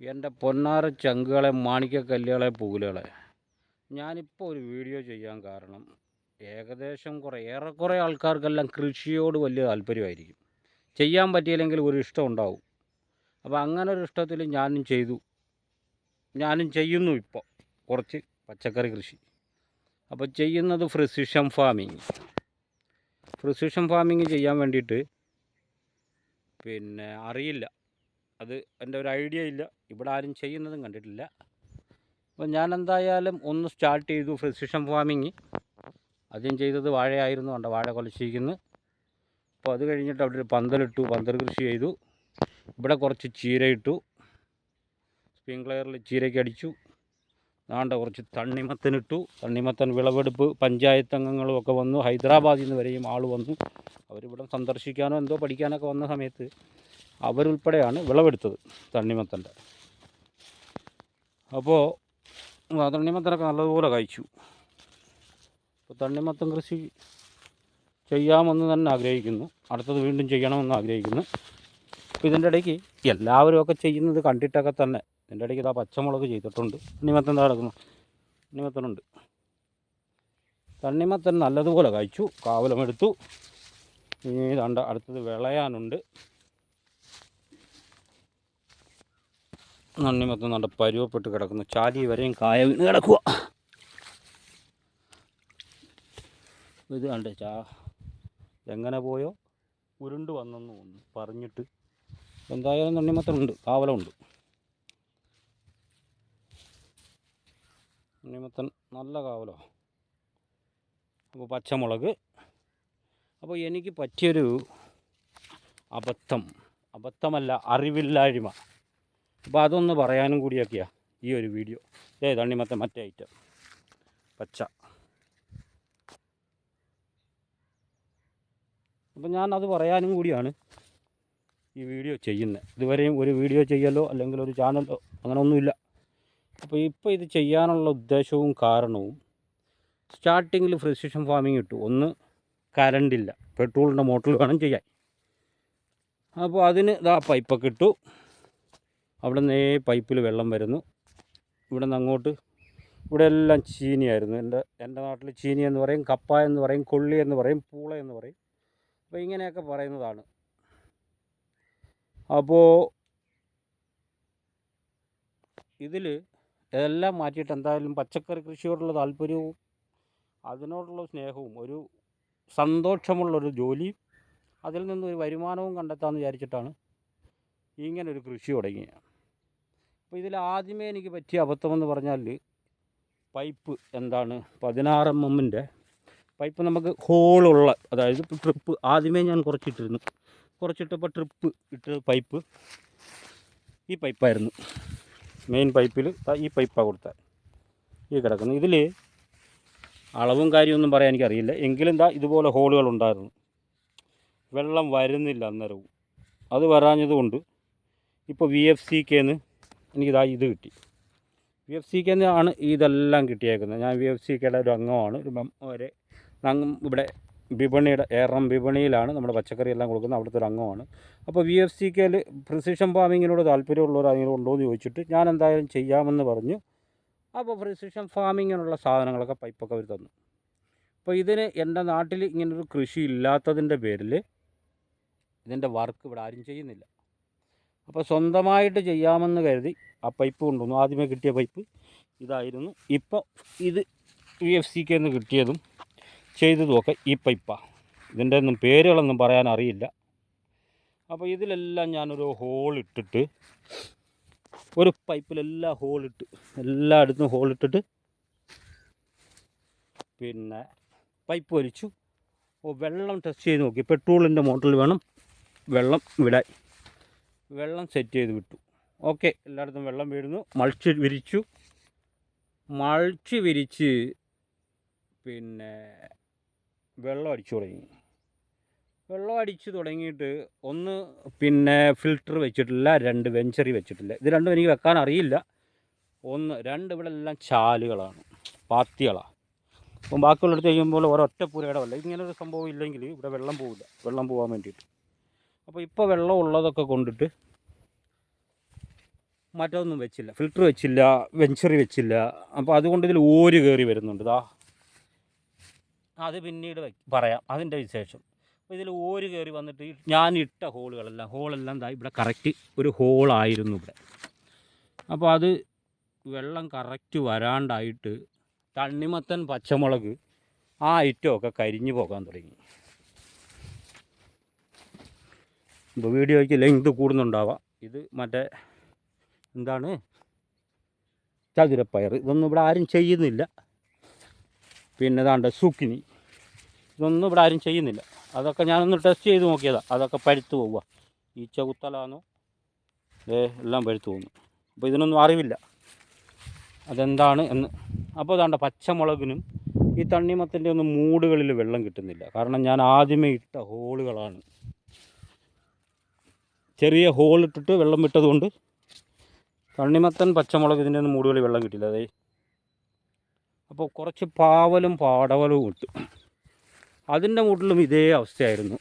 എന്റെ പൊന്നാര ചങ്കുകളെ മാണിക്കക്കല്ലുകളെ പൂലുകളെ ഞാനിപ്പോൾ ഒരു വീഡിയോ ചെയ്യാൻ കാരണം ഏകദേശം കുറേ ഏറെക്കുറെ ആൾക്കാർക്കെല്ലാം കൃഷിയോട് വലിയ താല്പര്യമായിരിക്കും. ചെയ്യാൻ പറ്റിയില്ലെങ്കിൽ ഒരു ഇഷ്ടം ഉണ്ടാവും. അപ്പോൾ അങ്ങനെ ഒരു ഇഷ്ടത്തിൽ ഞാനും ചെയ്തു. ഞാനും ചെയ്യുന്നു ഇപ്പോൾ കുറച്ച് പച്ചക്കറി കൃഷി. അപ്പോൾ ചെയ്യുന്നത് ഫ്രിസിഷൻ ഫാമിങ് ഫ്രിസിഷൻ ഫാമിങ് ചെയ്യാൻ വേണ്ടിയിട്ട് പിന്നെ അറിയില്ല. അത് എന്റെ ഒരു ഐഡിയ ഇല്ല. ഇവിടെ ആരും ചെയ്യുന്നതും കണ്ടിട്ടില്ല. അപ്പോൾ ഞാൻ എന്തായാലും ഒന്ന് സ്റ്റാർട്ട് ചെയ്തു ഫ്രിസിഷൻ ഫാമിങ് ആദ്യം ചെയ്തത് വാഴയായിരുന്നു. കണ്ട വാഴ കൊലച്ചിരിക്കുന്നു. അപ്പോൾ അത് കഴിഞ്ഞിട്ട് അവിടെ ഒരു പന്തലിട്ടു. പന്തൽ കൃഷി ചെയ്തു. ഇവിടെ കുറച്ച് ചീരയിട്ടു സ്പ്രിംഗ്ലയറിൽ ചീരയ്ക്ക് അടിച്ചു. നാണ്ട കുറച്ച് തണ്ണിമത്തനിട്ടു തണ്ണിമത്തൻ വിളവെടുപ്പ് പഞ്ചായത്ത് അംഗങ്ങളും ഒക്കെ വന്നു. ഹൈദരാബാദിൽ നിന്ന് വരെയും ആൾ വന്നു. അവരിവിടെ സന്ദർശിക്കാനോ എന്തോ പഠിക്കാനൊക്കെ വന്ന സമയത്ത് അവരുൾപ്പെടെയാണ് വിളവെടുത്തത് തണ്ണിമത്തന്റെ. അപ്പോൾ തണ്ണിമത്തനൊക്കെ നല്ലതുപോലെ കഴിച്ചു. അപ്പോൾ തണ്ണിമത്തൻ കൃഷി ചെയ്യാമെന്ന് തന്നെ ആഗ്രഹിക്കുന്നു. അടുത്തത് വീണ്ടും ചെയ്യണമെന്ന് ആഗ്രഹിക്കുന്നു. അപ്പോൾ ഇതിന്റെ ഇടയ്ക്ക് എല്ലാവരും ഒക്കെ ചെയ്യുന്നത് കണ്ടിട്ടൊക്കെ തന്നെ. ഇതിന്റെ ഇടയ്ക്ക് ഇതാ പച്ചമുളക് ചെയ്തിട്ടുണ്ട്. തണ്ണിമത്തൻ എന്താ കിടക്കുന്നു തണ്ണിമത്തനുണ്ട്. തണ്ണിമത്തൻ നല്ലതുപോലെ കഴിച്ചു. കാവലമെടുത്തു. ഇനി ഇതാണ്ട് അടുത്തത് വിളയാനുണ്ട്. തണ്ണിമത്തൻ നല്ല പരുവപ്പെട്ട് കിടക്കുന്നു ചാലി വരെയും കായ വീണ് കിടക്കുക ഇത് കണ്ട് ചാ എങ്ങനെ പോയോ? ഉരുണ്ട് വന്നെന്ന് തോന്നുന്നു പറഞ്ഞിട്ട്. എന്തായാലും തണ്ണിമത്തനുണ്ട് കാവലമുണ്ട് നണ്ണിമത്തൻ നല്ല കാവലോ. അപ്പോൾ പച്ചമുളക്. അപ്പോൾ എനിക്ക് പറ്റിയൊരു അബദ്ധം. അബദ്ധമല്ല അറിവില്ലായ്മ. അപ്പോൾ അതൊന്ന് പറയാനും കൂടിയൊക്കെയാണ് ഈ ഒരു വീഡിയോ. ഏ തണ്ണിമത്തെ മറ്റേ ഐറ്റം പച്ച. അപ്പം ഞാൻ അത് പറയാനും കൂടിയാണ് ഈ വീഡിയോ ചെയ്യുന്നത്. ഇതുവരെയും ഒരു വീഡിയോ ചെയ്യലോ അല്ലെങ്കിൽ ഒരു ചാനലോ അങ്ങനെ ഒന്നുമില്ല. അപ്പോൾ ഇപ്പോൾ ഇത് ചെയ്യാനുള്ള ഉദ്ദേശവും കാരണവും സ്റ്റാർട്ടിങ്ങിൽ ഫ്രിസിഷൻ ഫാമിംഗ് ഇട്ടു. ഒന്ന് കരണ്ടില്ല പെട്രോളിന്റെ മോട്ടറിൽ വേണം ചെയ്യാൻ. അപ്പോൾ അതിന് ഇതാ പൈപ്പൊക്കെ ഇട്ടു. അവിടെ നിന്നേ പൈപ്പിൽ വെള്ളം വരുന്നു. ഇവിടെ നിന്ന് അങ്ങോട്ട് ഇവിടെ എല്ലാം ചീനിയായിരുന്നു. എന്റെ എന്റെ നാട്ടിൽ ചീനി എന്ന് പറയും കപ്പ എന്ന് പറയും കൊള്ളി എന്ന് പറയും പൂള എന്ന് പറയും. അപ്പോൾ ഇങ്ങനെയൊക്കെ പറയുന്നതാണ്. അപ്പോൾ ഇതിൽ ഇതെല്ലാം മാറ്റിയിട്ട് എന്തായാലും പച്ചക്കറി കൃഷിയോടുള്ള താല്പര്യവും അതിനോടുള്ള സ്നേഹവും ഒരു സന്തോഷമുള്ളൊരു ജോലിയും അതിൽ നിന്നൊരു വരുമാനവും കണ്ടെത്താമെന്ന് വിചാരിച്ചിട്ടാണ് ഇങ്ങനൊരു കൃഷി തുടങ്ങിയത്. അപ്പോൾ ഇതിൽ ആദ്യമേ എനിക്ക് പറ്റിയ അബദ്ധമെന്ന് പറഞ്ഞാൽ പൈപ്പ് എന്താണ് പതിനാറ് എം എമ്മിന്റെ പൈപ്പ് നമുക്ക് ഹോളുള്ള അതായത് ട്രിപ്പ് ആദ്യമേ ഞാൻ കുറച്ചിട്ടിരുന്നു. കുറച്ചിട്ടപ്പോൾ ട്രിപ്പ് ഇട്ട് പൈപ്പ് ഈ പൈപ്പായിരുന്നു. മെയിൻ പൈപ്പിൽ ഈ പൈപ്പാണ് കൊടുത്തത്. ഈ കിടക്കുന്നു. ഇതിൽ അളവും കാര്യമൊന്നും പറയാൻ എനിക്കറിയില്ല. എങ്കിലും എന്താ ഇതുപോലെ ഹോളുകൾ ഉണ്ടായിരുന്നു. വെള്ളം വരുന്നില്ല അന്നേരവും. അത് വരാഞ്ഞതുകൊണ്ട് ഇപ്പോൾ വി എഫ് സി കെന്ന് എനിക്കിതാ ഇത് കിട്ടി. വി എഫ് സി കെന്ന് ആണ് ഇതെല്ലാം കിട്ടിയേക്കുന്നത്. ഞാൻ വി എഫ് സി കെയുടെ ഒരു അംഗമാണ്. ഒരു ഒരു ഇവിടെ വിപണിയുടെ ഏറം വിപണിയിലാണ് നമ്മുടെ പച്ചക്കറി എല്ലാം കൊടുക്കുന്നത്. അവിടുത്തെ ഒരു അംഗമാണ്. അപ്പോൾ വി എഫ് സി കെയിൽ പ്രിസിഷൻ ഫാമിങ്ങിനോട് താല്പര്യമുള്ളവർ അതിനോട് ഉണ്ടോ എന്ന് ചോദിച്ചിട്ട് ഞാൻ എന്തായാലും ചെയ്യാമെന്ന് പറഞ്ഞു. അപ്പോൾ പ്രിസിഷൻ ഫാമിങ്ങിനുള്ള സാധനങ്ങളൊക്കെ പൈപ്പൊക്കെ അവർ തന്നു. അപ്പോൾ ഇതിന് എന്റെ നാട്ടിൽ ഇങ്ങനൊരു കൃഷി ഇല്ലാത്തതിന്റെ പേരിൽ ഇതിന്റെ വർക്ക് ഇവിടെ ആരും ചെയ്യുന്നില്ല. അപ്പോൾ സ്വന്തമായിട്ട് ചെയ്യാമെന്ന് കരുതി ആ പൈപ്പ് കൊണ്ടുവന്നു. ആദ്യമേ കിട്ടിയ പൈപ്പ് ഇതായിരുന്നു. ഇപ്പോൾ ഇത് വി എഫ് സിക്ക് നിന്ന് കിട്ടിയതും ചെയ്തതുമൊക്കെ ഈ പൈപ്പാണ് ഇതിന്റെ ഒന്നും പേരുകളൊന്നും പറയാൻ അറിയില്ല. അപ്പോൾ ഇതിലെല്ലാം ഞാനൊരു ഹോൾ ഇട്ടിട്ട് ഒരു പൈപ്പിലെല്ലാം ഹോളിട്ട് എല്ലായിടത്തും ഹോളിട്ടിട്ട് പിന്നെ പൈപ്പ് വലിച്ചു. വെള്ളം ടെസ്റ്റ് ചെയ്ത് നോക്കി. പെട്രോളിന്റെ മോട്ടറിൽ വേണം വെള്ളം വിടാൻ. വെള്ളം സെറ്റ് ചെയ്ത് വിട്ടു. ഓക്കെ എല്ലായിടത്തും വെള്ളം വീഴുന്നു. മൾച്ച് വിരിച്ചു. മൾച്ച് വിരിച്ച് പിന്നെ വെള്ളം അടിച്ചു തുടങ്ങി. വെള്ളം അടിച്ചു തുടങ്ങിയിട്ട് ഒന്ന് പിന്നെ ഫിൽറ്റർ വെച്ചിട്ടില്ല രണ്ട് വെഞ്ചറി വെച്ചിട്ടില്ല. ഇത് രണ്ടും എനിക്ക് വെക്കാൻ അറിയില്ല. ഒന്ന് രണ്ട് ഇവിടെ എല്ലാം ചാലുകളാണ് പാത്തികളാണ് അപ്പം ബാക്കിയുള്ളിടത്ത് ചെയ്യുമ്പോൾ ഒരൊറ്റ വല്ല ഇങ്ങനെ ഒരു സംഭവം ഇല്ലെങ്കിൽ ഇവിടെ വെള്ളം പോവില്ല. വെള്ളം പോകാൻ വേണ്ടിയിട്ട്. അപ്പോൾ ഇപ്പോൾ വെള്ളം ഉള്ളതൊക്കെ കൊണ്ടിട്ട് മറ്റൊന്നും വെച്ചില്ല. ഫിൽറ്റർ വെച്ചില്ല വെഞ്ചറി വെച്ചില്ല. അപ്പോൾ അതുകൊണ്ട് ഇതിൽ ഓര് കയറി വരുന്നുണ്ട്. ഇതാ അത് പിന്നീട് പറയാം. അതിന്റെ വിശേഷം. അപ്പോൾ ഇതിൽ ഓര് കയറി വന്നിട്ട് ഞാൻ ഇട്ട ഹോളുകളെല്ലാം ഹോളെല്ലാം ദാ ഇവിടെ കറക്റ്റ് ഒരു ഹോളായിരുന്നു ഇവിടെ. അപ്പോൾ അത് വെള്ളം കറക്റ്റ് വരാണ്ടായിട്ട് തണ്ണിമത്തൻ പച്ചമുളക് ആ ഐറ്റമൊക്കെ കരിഞ്ഞു പോകാൻ തുടങ്ങി. ഇപ്പോൾ വീഡിയോയ്ക്ക് ലെങ്ത് കൂടുന്നുണ്ടാവാം. ഇത് മറ്റേ എന്താണ്? ചതുരപ്പയർ. ഇതൊന്നും ഇവിടെ ആരും ചെയ്യുന്നില്ല. പിന്നെ ഇതാണ്ട് സൂക്കിനി. ഇതൊന്നും ഇവിടെ ആരും ചെയ്യുന്നില്ല. അതൊക്കെ ഞാനൊന്ന് ടെസ്റ്റ് ചെയ്ത് നോക്കിയതാണ് അതൊക്കെ പഴുത്ത് പോവുക. ഈ ചകുത്തലാന്നോ ഏ എല്ലാം പഴുത്ത് പോകുന്നു അപ്പോൾ ഇതിനൊന്നും അറിവില്ല. അതെന്താണ് എന്ന്. അപ്പോൾ അതാണ്ട് പച്ചമുളകിനും ഈ തണ്ണിമത്തിന്റെ ഒന്നും മൂടുകളിൽ വെള്ളം കിട്ടുന്നില്ല. കാരണം ഞാൻ ആദ്യമേ ഇട്ട ഹോളുകളാണ്. ചെറിയ ഹോൾ ഇട്ടിട്ട് വെള്ളം വിട്ടതുകൊണ്ട് തണ്ണിമത്തൻ പച്ചമുളക് ഇതിന്റെ ഒന്നും മൂടുകളിൽ വെള്ളം കിട്ടില്ല അതേ അപ്പോൾ കുറച്ച് പാവലും പാടവലും ഇട്ടു. അതിന്റെ മൂട്ടിലും ഇതേ അവസ്ഥയായിരുന്നു.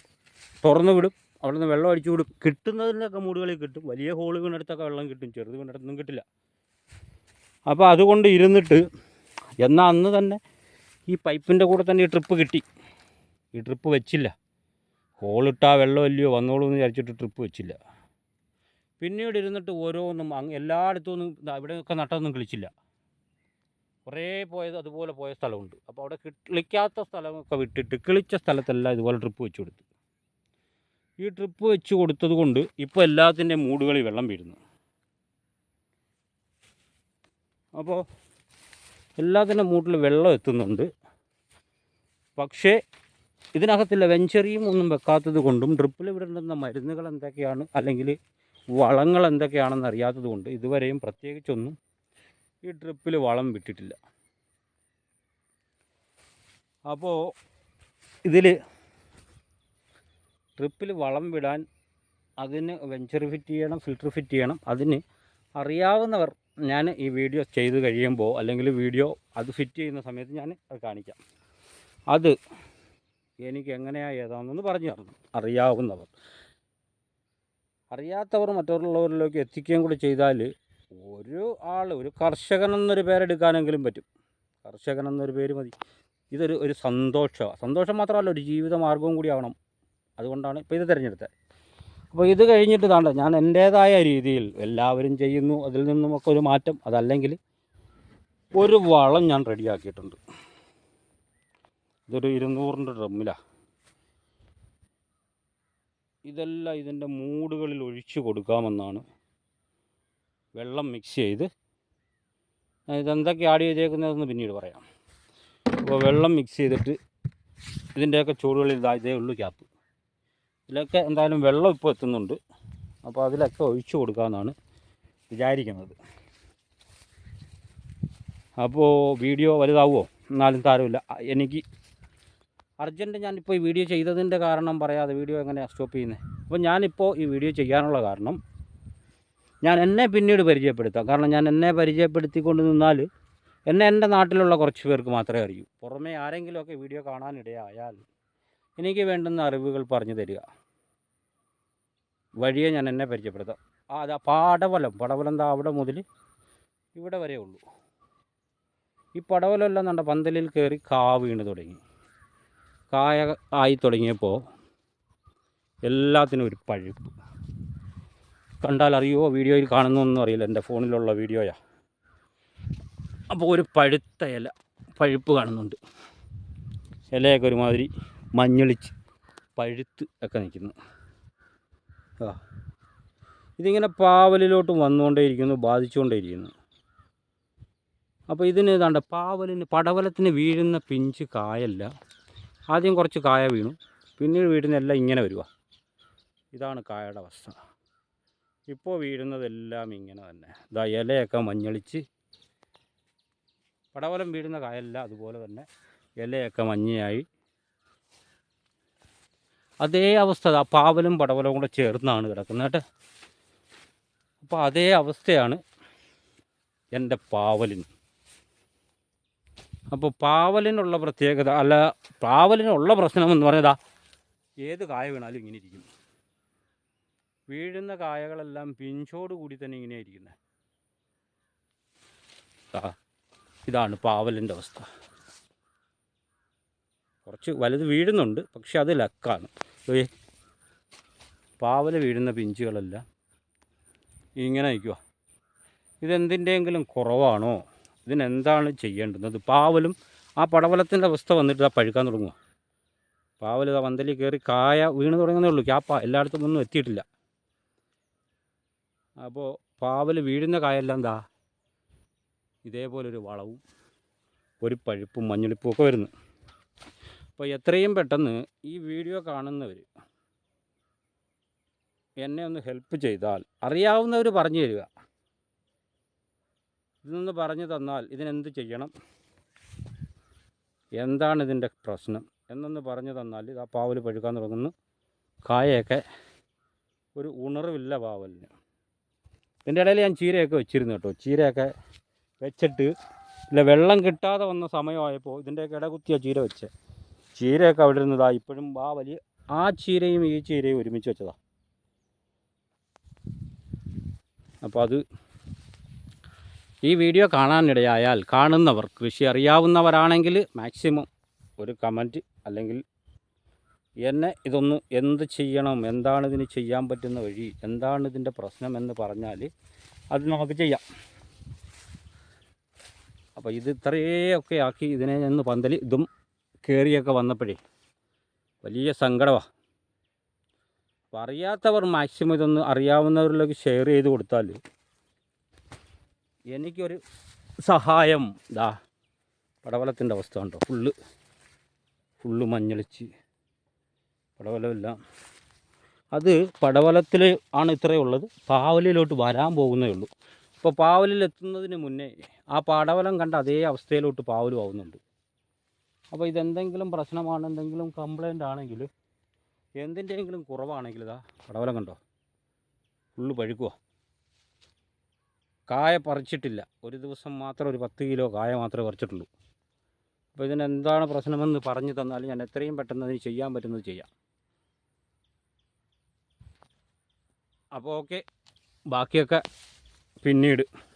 തുറന്നു വിടും അവിടെ നിന്ന് വെള്ളം അടിച്ചു വിടും. കിട്ടുന്നതിന്റെയൊക്കെ മൂടുകളിൽ കിട്ടും. വലിയ ഹോൾ വീണിടത്തൊക്കെ വെള്ളം കിട്ടും. ചെറുത് വീണിടത്തൊന്നും കിട്ടില്ല. അപ്പോൾ അതുകൊണ്ട് ഇരുന്നിട്ട് എന്നാൽ അന്ന് തന്നെ ഈ പൈപ്പിന്റെ കൂടെ തന്നെ ഈ ട്രിപ്പ് കിട്ടി. ഈ ട്രിപ്പ് വെച്ചില്ല. ഹോളിട്ടാ വെള്ളമല്ലയോ വന്നോളൂ എന്ന് വിചാരിച്ചിട്ട് ട്രിപ്പ് വെച്ചില്ല. പിന്നീട് ഇരുന്നിട്ട് ഓരോന്നും അങ്ങ് എല്ലായിടത്തും ഒന്നും ഇവിടെ ഇവിടെയൊക്കെ നട്ടൊന്നും കിളിച്ചില്ല. കുറേ പോയത് അതുപോലെ പോയ സ്ഥലമുണ്ട്. അപ്പോൾ അവിടെ കിളിക്കാത്ത സ്ഥലമൊക്കെ വിട്ടിട്ട് കിളിച്ച സ്ഥലത്തെല്ലാം ഇതുപോലെ ട്രിപ്പ് വെച്ച് കൊടുത്തു. ഈ ട്രിപ്പ് വെച്ച് കൊടുത്തത് കൊണ്ട് ഇപ്പോൾ എല്ലാത്തിന്റെയും മൂടുകളിൽ വെള്ളം വീഴുന്നു. അപ്പോൾ എല്ലാത്തിന്റെ മൂട്ടിൽ വെള്ളം എത്തുന്നുണ്ട്. പക്ഷേ ഇതിനകത്തില്ല വെഞ്ചറിയും ഒന്നും വെക്കാത്തത് കൊണ്ടും ഡ്രിപ്പിൽ വിടേണ്ടുന്ന മരുന്നുകൾ എന്തൊക്കെയാണ്? അല്ലെങ്കിൽ വളങ്ങൾ എന്തൊക്കെയാണെന്ന് അറിയാത്തത് കൊണ്ട് ഇതുവരെയും പ്രത്യേകിച്ചൊന്നും ഈ ഡ്രിപ്പിൽ വളം വിട്ടിട്ടില്ല. അപ്പോൾ ഇതിൽ ഡ്രിപ്പിൽ വളം വിടാൻ അതിന് വെഞ്ചർ ഫിറ്റ് ചെയ്യണം ഫിൽറ്റർ ഫിറ്റ് ചെയ്യണം. അതിന് അറിയാവുന്നവർ ഞാൻ ഈ വീഡിയോ ചെയ്ത് കഴിയുമ്പോൾ അല്ലെങ്കിൽ വീഡിയോ അത് ഫിറ്റ് ചെയ്യുന്ന സമയത്ത് ഞാൻ അത് കാണിക്കാം. അത് എനിക്ക് എങ്ങനെയാ ഏതാണെന്നൊന്ന് പറഞ്ഞു തരണം. അറിയാവുന്നവർ. അറിയാത്തവർ മറ്റുള്ളവരിലേക്ക് എത്തിക്കുകയും കൂടി ചെയ്താൽ ഒരു ആൾ ഒരു കർഷകൻ എന്നൊരു പേരെടുക്കാനെങ്കിലും പറ്റും. കർഷകൻ എന്നൊരു പേര് മതി. ഇതൊരു ഒരു സന്തോഷമാണ് സന്തോഷം മാത്രമല്ല ഒരു ജീവിത മാർഗവും കൂടി ആവണം. അതുകൊണ്ടാണ് ഇപ്പോൾ ഇത് തിരഞ്ഞെടുത്തത്. അപ്പോൾ ഇത് കഴിഞ്ഞിട്ട് താണ്ട ഞാൻ എന്റേതായ രീതിയിൽ എല്ലാവരും ചെയ്യുന്നു. അതിൽ നിന്നുമൊക്കെ ഒരു മാറ്റം. അതല്ലെങ്കിൽ ഒരു വളം ഞാൻ റെഡിയാക്കിയിട്ടുണ്ട്. ഇതൊരു ഇരുന്നൂറിന്റെ ഡ്രമ്മിലാണ് ഇതെല്ലാം ഇതിന്റെ മൂടുകളിൽ ഒഴിച്ചു കൊടുക്കാമെന്നാണ് വെള്ളം മിക്സ് ചെയ്ത്. ഇതെന്തൊക്കെ ആഡ് ചെയ്തേക്കുന്നതെന്ന് പിന്നീട് പറയാം. അപ്പോൾ വെള്ളം മിക്സ് ചെയ്തിട്ട് ഇതിന്റെയൊക്കെ ചൂടുകളിൽ ഇതാ ഇതേ ഉള്ളു ക്യാപ്പ് ഇതിലൊക്കെ എന്തായാലും വെള്ളം ഇപ്പോൾ എത്തുന്നുണ്ട്. അപ്പോൾ അതിലൊക്കെ ഒഴിച്ചു കൊടുക്കാമെന്നാണ് വിചാരിക്കുന്നത്. അപ്പോൾ വീഡിയോ വലുതാവുമോ? എന്നാലും താരമില്ല. എനിക്ക് അർജന്റ് ഞാനിപ്പോൾ ഈ വീഡിയോ ചെയ്തതിന്റെ കാരണം പറയാതെ വീഡിയോ എങ്ങനെ സ്റ്റോപ്പ് ചെയ്യുന്നത് അപ്പോൾ ഞാനിപ്പോൾ ഈ വീഡിയോ ചെയ്യാനുള്ള കാരണം ഞാൻ എന്നെ പിന്നീട് പരിചയപ്പെടുത്താം. കാരണം ഞാൻ എന്നെ പരിചയപ്പെടുത്തിക്കൊണ്ട് നിന്നാൽ എന്നെ എന്റെ നാട്ടിലുള്ള കുറച്ച് പേർക്ക് മാത്രമേ അറിയൂ. പുറമേ ആരെങ്കിലുമൊക്കെ വീഡിയോ കാണാനിടയായാൽ എനിക്ക് വേണ്ടുന്ന അറിവുകൾ പറഞ്ഞു തരിക. വഴിയെ ഞാൻ എന്നെ പരിചയപ്പെടുത്താം. ആ അതാ പടവലം. പടവലം എന്താ അവിടെ മുതൽ ഇവിടെ വരെ ഉള്ളൂ. ഈ പടവലം എല്ലാം കണ്ട പന്തലിൽ കയറി കാ വീണ് തുടങ്ങി. കായ ആയി തുടങ്ങിയപ്പോൾ എല്ലാത്തിനും ഒരു പഴുപ്പ് കണ്ടാൽ അറിയുമോ വീഡിയോയിൽ കാണുന്നൊന്നും അറിയില്ല എന്റെ ഫോണിലുള്ള വീഡിയോയാ. അപ്പോൾ ഒരു പഴുത്ത ഇല പഴുപ്പ് കാണുന്നുണ്ട്. ഇലയൊക്കെ ഒരുമാതിരി മഞ്ഞളിച്ച് പഴുത്ത് ഒക്കെ നിൽക്കുന്നു. ആ. ഇതിങ്ങനെ പാവലിലോട്ട് വന്നുകൊണ്ടേയിരിക്കുന്നു ബാധിച്ചുകൊണ്ടേയിരിക്കുന്നു. അപ്പോൾ ഇതിന് ഇതാണ്ട് പാവലിന് പടവലത്തിന് വീഴുന്ന പിഞ്ച് കായല്ല. ആദ്യം കുറച്ച് കായ വീണു. പിന്നീട് വീടുന്നെല്ലാം ഇങ്ങനെ വരിക ഇതാണ് കായയുടെ അവസ്ഥ. ഇപ്പോൾ വീഴുന്നതെല്ലാം ഇങ്ങനെ തന്നെ. ഇതാ ഇലയൊക്കെ മഞ്ഞളിച്ച് പടവലം വീടുന്ന കായല്ല അതുപോലെ തന്നെ ഇലയൊക്കെ മഞ്ഞയായി. അതേ അവസ്ഥ ആ പാവലും പടവലവും കൂടെ ചേർന്നാണ് കിടക്കുന്നത് കേട്ടോ. അപ്പോൾ അതേ അവസ്ഥയാണ് എന്റെ പാവലിന്. അപ്പോൾ പാവലിനുള്ള പ്രത്യേകത അല്ല പാവലിനുള്ള പ്രശ്നം എന്ന് പറഞ്ഞതാ ഏത് കായ വീണാലും ഇങ്ങനെ ഇരിക്കും. വീഴുന്ന കായകളെല്ലാം പിഞ്ചോട് കൂടി തന്നെ ഇങ്ങനെ ഇരിക്കുന്നത് ഇതാണ് പാവലിന്റെ അവസ്ഥ. കുറച്ച് വലുത് വീഴുന്നുണ്ട് പക്ഷെ അത് ലക്കാണ്. പാവൽ വീഴുന്ന പിഞ്ചുകളെല്ലാം ഇങ്ങനെ നിൽക്കുക ഇതെന്തിന്റെയെങ്കിലും കുറവാണോ? ഇതിനെന്താണ് ചെയ്യേണ്ടുന്നത് പാവലും ആ പടവലത്തിന്റെ അവസ്ഥ വന്നിട്ട് ആ പഴുക്കാൻ തുടങ്ങുക പാവൽ ആ വന്തലിൽ കയറി കായ വീണ് തുടങ്ങുന്നേ ഉള്ളൂ. ക്യാപ്പ എല്ലായിടത്തും ഒന്നും എത്തിയിട്ടില്ല. അപ്പോൾ പാവൽ വീഴുന്ന കായെല്ലാം എന്താ ഇതേപോലൊരു വളവും ഒരു പഴുപ്പും മഞ്ഞളിപ്പും ഒക്കെ വരുന്നു. അപ്പോൾ എത്രയും പെട്ടെന്ന് ഈ വീഡിയോ കാണുന്നവർ എന്നെ ഒന്ന് ഹെൽപ്പ് ചെയ്താൽ അറിയാവുന്നവർ പറഞ്ഞു തരിക. ഇതൊന്ന് പറഞ്ഞു തന്നാൽ ഇതിനെന്ത് ചെയ്യണം? എന്താണ് ഇതിന്റെ പ്രശ്നം? എന്നൊന്ന് പറഞ്ഞു തന്നാൽ ഇത് ആ പാവൽ പഴുക്കാൻ തുടങ്ങുന്നു. കായയൊക്കെ ഒരു ഉണർവില്ല പാവലിന്. ഇതിന്റെ ഇടയിൽ ഞാൻ ചീരയൊക്കെ വെച്ചിരുന്നു കേട്ടോ. ചീരയൊക്കെ വെച്ചിട്ട് ഇല്ല വെള്ളം കിട്ടാതെ വന്ന സമയമായപ്പോൾ ഇതിന്റെയൊക്കെ ഇടകുത്തിയ ചീര വെച്ച്. ചീരയൊക്കെ അവിടെ ഇരുന്നതാ ഇപ്പോഴും ആ വലിയ ആ ചീരയും ഈ ചീരയും ഒരുമിച്ച് വെച്ചതാണ് അപ്പോൾ അത് ഈ വീഡിയോ കാണാനിടയായാൽ കാണുന്നവർ കൃഷി അറിയാവുന്നവരാണെങ്കിൽ മാക്സിമം ഒരു കമന്റ് അല്ലെങ്കിൽ എന്നെ ഇതൊന്ന് എന്ത് ചെയ്യണം എന്താണ് ഇതിന് ചെയ്യാൻ പറ്റുന്ന വഴി എന്താണ് ഇതിന്റെ പ്രശ്നം എന്ന് പറഞ്ഞാൽ അത് നമുക്ക് ചെയ്യാം. അപ്പോൾ ഇത് ഇത്രയൊക്കെ ആക്കി ഇതിനെ നിന്ന് പന്തൽ ഇതും കയറിയൊക്കെ വന്നപ്പോഴേ വലിയ സങ്കടമാണ് അപ്പോൾ അറിയാത്തവർ മാക്സിമം ഇതൊന്ന് അറിയാവുന്നവരിലേക്ക് ഷെയർ ചെയ്ത് കൊടുത്താൽ എനിക്കൊരു സഹായം. ദാ പടവലത്തിന്റെ അവസ്ഥ കണ്ടോ? ഫുള്ള് ഫുള്ള് മഞ്ഞളിച്ച് പടവലമെല്ലാം. അത് പടവലത്തിൽ ആണ് ഇത്രയേ ഉള്ളത്. പാവലിലോട്ട് വരാൻ പോകുന്നേ ഉള്ളൂ. അപ്പോൾ പാവലിൽ എത്തുന്നതിന് മുന്നേ ആ പടവലം കണ്ട അതേ അവസ്ഥയിലോട്ട് പാവലും ആവുന്നുണ്ട്. അപ്പോൾ ഇതെന്തെങ്കിലും പ്രശ്നമാണ് എന്തെങ്കിലും കംപ്ലൈന്റ് ആണെങ്കിൽ എന്തിന്റെയെങ്കിലും കുറവാണെങ്കിൽ ഇതാ പടവലം കണ്ടോ? ഫുള്ള് പഴുക്കുക കായ പറിച്ചിട്ടില്ല. ഒരു ദിവസം മാത്രം ഒരു പത്ത് കിലോ കായ മാത്രമേ പറിച്ചിട്ടുള്ളൂ. അപ്പോൾ ഇതിനെന്താണ് പ്രശ്നമെന്ന് പറഞ്ഞു തന്നാൽ ഞാൻ എത്രയും പെട്ടെന്ന് അതിന് ചെയ്യാൻ പറ്റുന്നത് ചെയ്യാം. അപ്പോൾ ഓക്കെ. ബാക്കിയൊക്കെ പിന്നീട്.